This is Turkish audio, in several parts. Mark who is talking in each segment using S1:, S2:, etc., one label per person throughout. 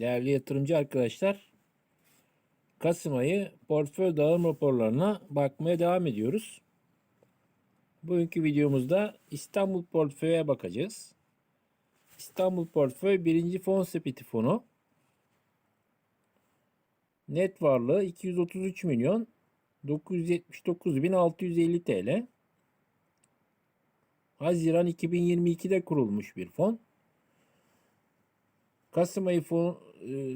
S1: Değerli yatırımcı arkadaşlar, Kasım ayı portföy dağılım raporlarına bakmaya devam ediyoruz. Bugünkü videomuzda İstanbul portföye bakacağız. İstanbul portföy birinci fon sepeti fonu. Net varlığı 233 milyon 979.650 TL. Haziran 2022'de kurulmuş bir fon. Kasım ayı fon,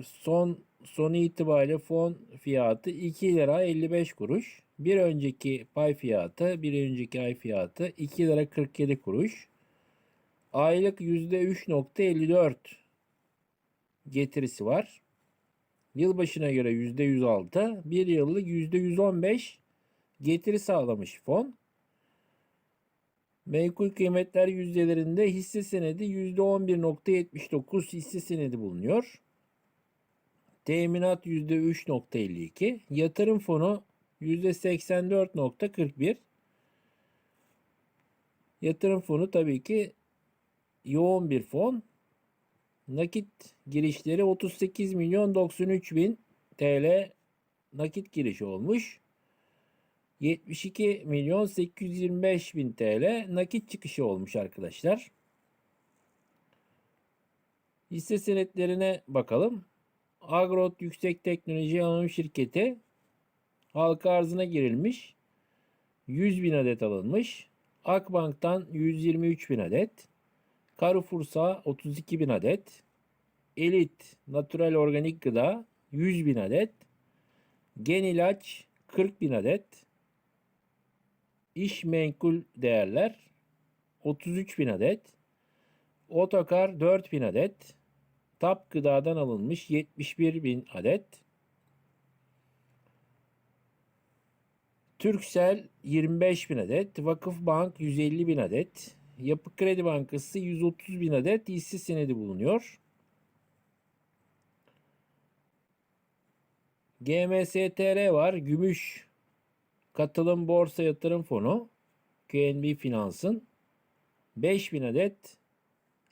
S1: son sonu itibariyle fon fiyatı 2 lira 55 kuruş. Bir önceki pay fiyatı, bir önceki ay fiyatı 2 lira 47 kuruş. Aylık %3.54 getirisi var. Yılbaşına göre %106, bir yıllık %115 getiri sağlamış fon. Menkul kıymetler yüzdelerinde hisse senedi %11.79 hisse senedi bulunuyor. Teminat %3.52. Yatırım fonu %84.41. Yatırım fonu tabii ki yoğun bir fon. Nakit girişleri 38 milyon 93 bin TL nakit giriş olmuş. 72 milyon 825 bin TL nakit çıkışı olmuş arkadaşlar. Hisse senetlerine bakalım. Agrot Yüksek Teknoloji Anonim Şirketi halka arzına girilmiş. 100 bin adet alınmış. Akbank'tan 123 bin adet. Carrefour'sa 32 bin adet. Elit Natural Organik Gıda 100 bin adet. Gen İlaç 40 bin adet. İş menkul değerler 33 bin adet. Otokar 4 bin adet. Tap gıdadan alınmış 71 bin adet. Türksel 25 bin adet. Vakıfbank 150 bin adet. Yapı Kredi Bankası 130 bin adet hisse senedi bulunuyor. GMSTR var. Gümüş Katılım Borsa Yatırım Fonu QNB Finans'ın 5000 adet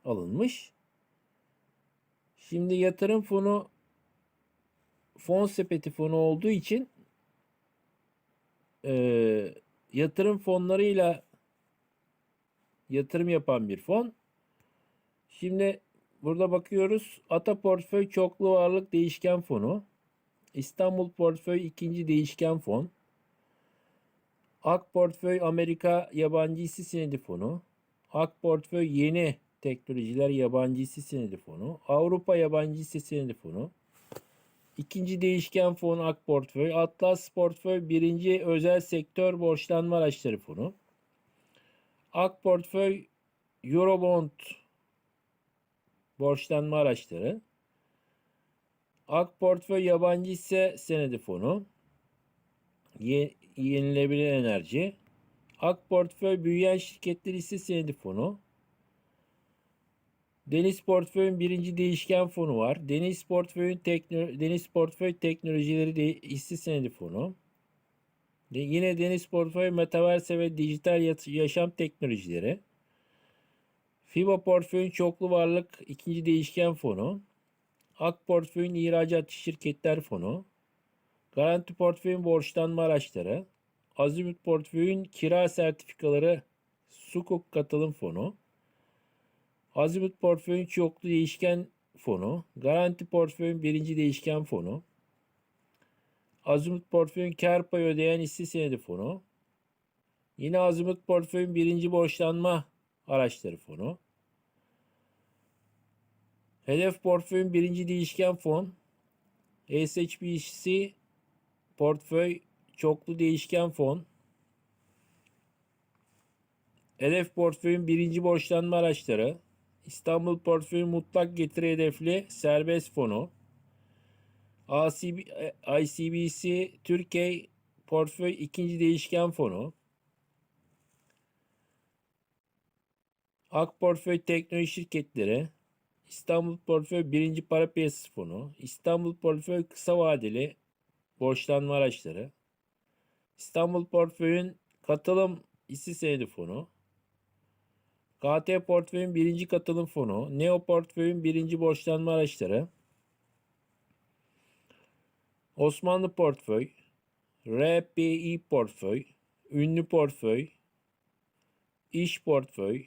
S1: alınmış. Şimdi yatırım fonu fon sepeti fonu olduğu için e, yatırım fonlarıyla yatırım yapan bir fon. Şimdi burada bakıyoruz. Ata Portföy Çoklu Varlık Değişken Fonu. İstanbul Portföy ikinci Değişken Fon. Ak Portföy Amerika Yabancı Hisse Senedi Fonu. Ak Portföy Yeni Teknolojiler Yabancı Hisse Senedi Fonu. Avrupa Yabancı Hisse Senedi Fonu. İkinci değişken fon Ak Portföy. Atlas Portföy birinci özel sektör borçlanma araçları fonu. Ak Portföy Eurobond borçlanma araçları. Ak Portföy yabancı hisse senedi fonu. Ye, yenilebilir enerji. Ak Portföy büyüyen şirketler hisse senedi fonu. Deniz Portföy'ün birinci değişken fonu var. Deniz Portföy'ün tekno, Deniz Portföy Teknolojileri de hisse senedi fonu. De, yine Deniz Portföy Metaverse ve Dijital Yaşam Teknolojileri. FIBA Portföy'ün çoklu varlık ikinci değişken fonu. Ak Portföy'ün ihracatçı şirketler fonu. Garanti Portföy'ün borçlanma araçları. Azimut Portföy'ün kira sertifikaları Sukuk katılım fonu. Azimut portföyün çoklu değişken fonu, Garanti portföyün birinci değişken fonu, Azimut portföyün kar payı ödeyen hisse senedi fonu, yine Azimut portföyün birinci borçlanma araçları fonu, Hedef portföyün birinci değişken fon, SHBC portföy çoklu değişken fon, Hedef portföyün birinci borçlanma araçları, İstanbul Portföy Mutlak Getiri Hedefli Serbest Fonu, ACB, ICBC Türkiye Portföy İkinci Değişken Fonu, Ak Portföy Teknoloji Şirketleri, İstanbul Portföy Birinci Para Piyasası Fonu, İstanbul Portföy Kısa Vadeli Borçlanma Araçları, İstanbul Portföy'ün Katılım Hisse Senedi Fonu, KT Portföy'ün birinci katılım fonu, Neo Portföy'ün birinci borçlanma araçları, Osmanlı portföy, RPI portföy, ünlü portföy, iş portföy,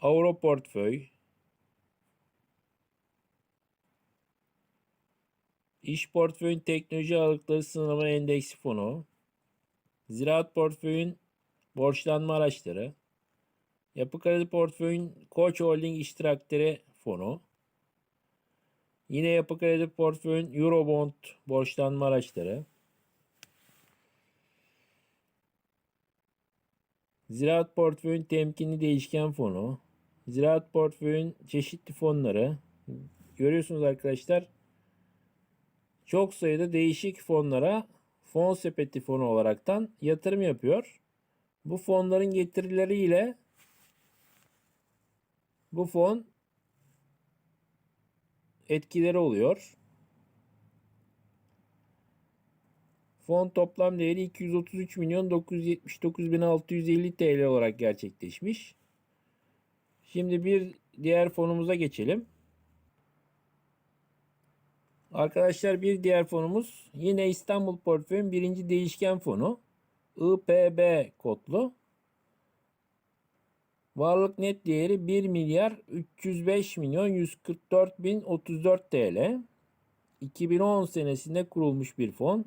S1: Avro portföy, İş portföyün teknoloji ağırlıkları sınırlama endeksi fonu, ziraat portföyün borçlanma araçları, yapı kredi portföyün Koç Holding iştirakleri fonu, yine yapı kredi portföyün Eurobond borçlanma araçları, ziraat portföyün temkinli değişken fonu, ziraat portföyün çeşitli fonları, görüyorsunuz arkadaşlar, çok sayıda değişik fonlara fon sepeti fonu olaraktan yatırım yapıyor. Bu fonların getirileriyle bu fon etkileri oluyor. Fon toplam değeri 233 milyon 979 bin 650 TL olarak gerçekleşmiş. Şimdi bir diğer fonumuza geçelim. Arkadaşlar bir diğer fonumuz yine İstanbul Portföy'ün birinci değişken fonu. IPB kodlu. Varlık net değeri 1 milyar 305 milyon 144 bin 34 TL. 2010 senesinde kurulmuş bir fon.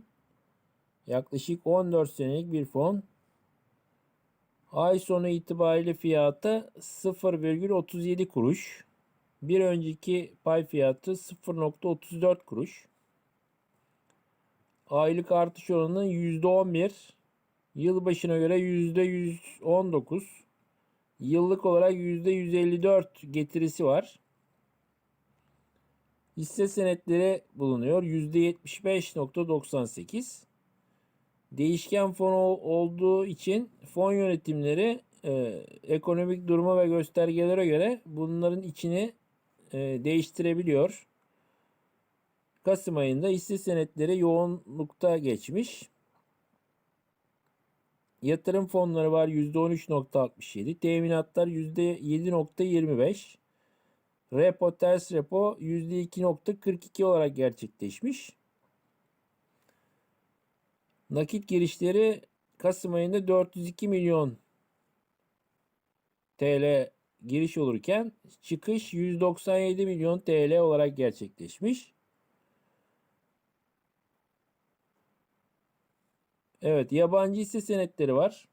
S1: Yaklaşık 14 senelik bir fon. Ay sonu itibariyle fiyatı 0,37 kuruş. Bir önceki pay fiyatı 0.34 kuruş. Aylık artış oranı %11. Yılbaşına göre %119. Yıllık olarak %154 getirisi var. Hisse senetleri bulunuyor. %75.98. Değişken fon olduğu için fon yönetimleri e, ekonomik duruma ve göstergelere göre bunların içini e, değiştirebiliyor. Kasım ayında hisse senetleri yoğunlukta geçmiş. Yatırım fonları var %13.67. Teminatlar %7.25. Repo ters repo %2.42 olarak gerçekleşmiş. Nakit girişleri Kasım ayında 402 milyon TL giriş olurken çıkış 197 milyon TL olarak gerçekleşmiş. Evet, yabancı hisse senetleri var.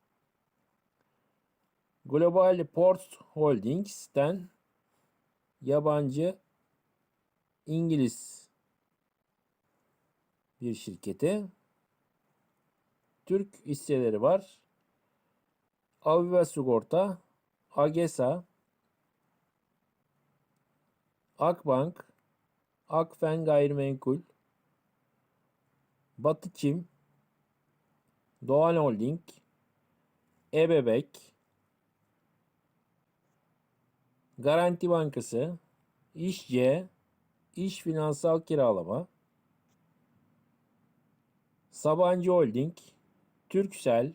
S1: Global Port Holdings'ten yabancı İngiliz bir şirketi. Türk hisseleri var. Aviva Sigorta, Agesa, Akbank, Akfen Gayrimenkul, Batı Çim, Doğan Holding, Ebebek, Garanti Bankası, İşce, İş Finansal Kiralama, Sabancı Holding, Türksel,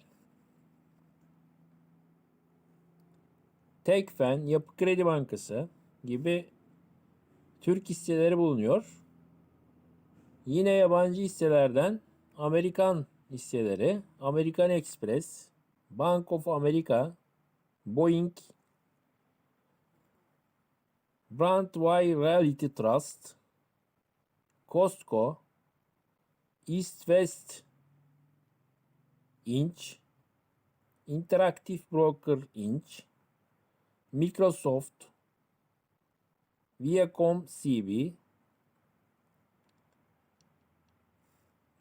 S1: Tekfen, Yapı Kredi Bankası gibi Türk hisseleri bulunuyor. Yine yabancı hisselerden Amerikan hisseleri, American Express, Bank of America, Boeing, Brandywine Realty Trust, Costco, East West Inc., Interactive Broker Inc., Microsoft, Viacom CB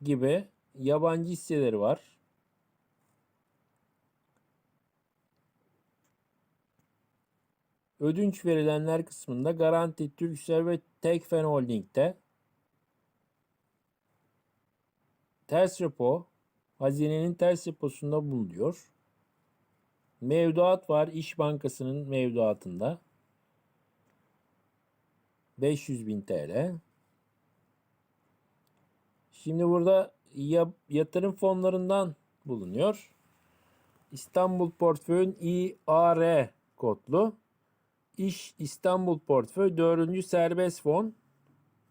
S1: gibi yabancı hisseleri var. Ödünç verilenler kısmında Garanti, Türksel ve Tekfen Holding'de ters repo hazinenin ters reposunda bulunuyor. Mevduat var İş Bankası'nın mevduatında. 500 bin TL. Şimdi burada yatırım fonlarından bulunuyor. İstanbul Portföy'ün İAR kodlu. İş İstanbul Portföy 4. serbest fon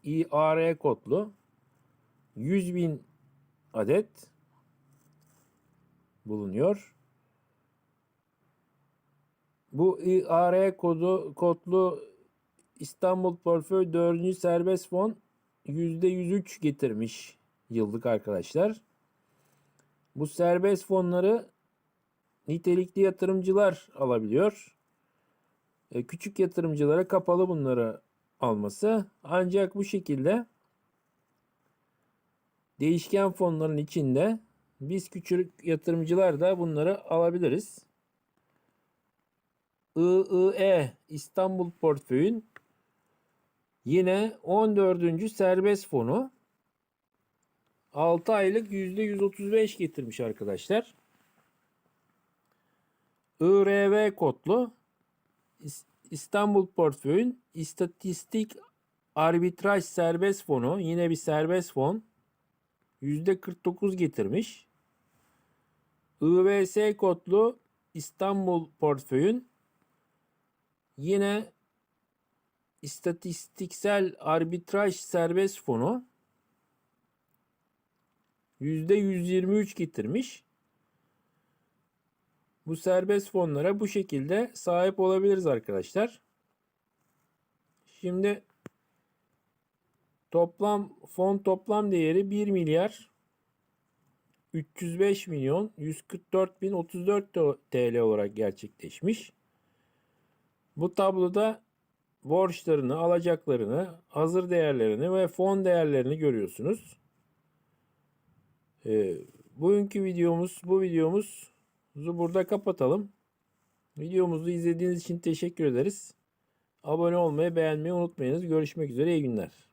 S1: IAR kodlu 100 bin adet bulunuyor. Bu IAR kodu kodlu İstanbul Portföy 4. serbest fon %103 getirmiş yıllık arkadaşlar. Bu serbest fonları nitelikli yatırımcılar alabiliyor. E, küçük yatırımcılara kapalı bunları alması. Ancak bu şekilde değişken fonların içinde biz küçük yatırımcılar da bunları alabiliriz. IIE İstanbul Portföy'ün yine 14. serbest fonu 6 aylık %135 getirmiş arkadaşlar. IRV kodlu İs- İstanbul Portföy'ün istatistik arbitraj serbest fonu yine bir serbest fon %49 getirmiş. IVS kodlu İstanbul Portföy'ün yine istatistiksel arbitraj serbest fonu %123 getirmiş. Bu serbest fonlara bu şekilde sahip olabiliriz arkadaşlar. Şimdi toplam fon toplam değeri 1 milyar 305 milyon 144 bin 34 TL olarak gerçekleşmiş. Bu tabloda borçlarını, alacaklarını, hazır değerlerini ve fon değerlerini görüyorsunuz. Ee, bugünkü videomuz, bu videomuzu burada kapatalım. Videomuzu izlediğiniz için teşekkür ederiz. Abone olmayı, beğenmeyi unutmayınız. Görüşmek üzere, iyi günler.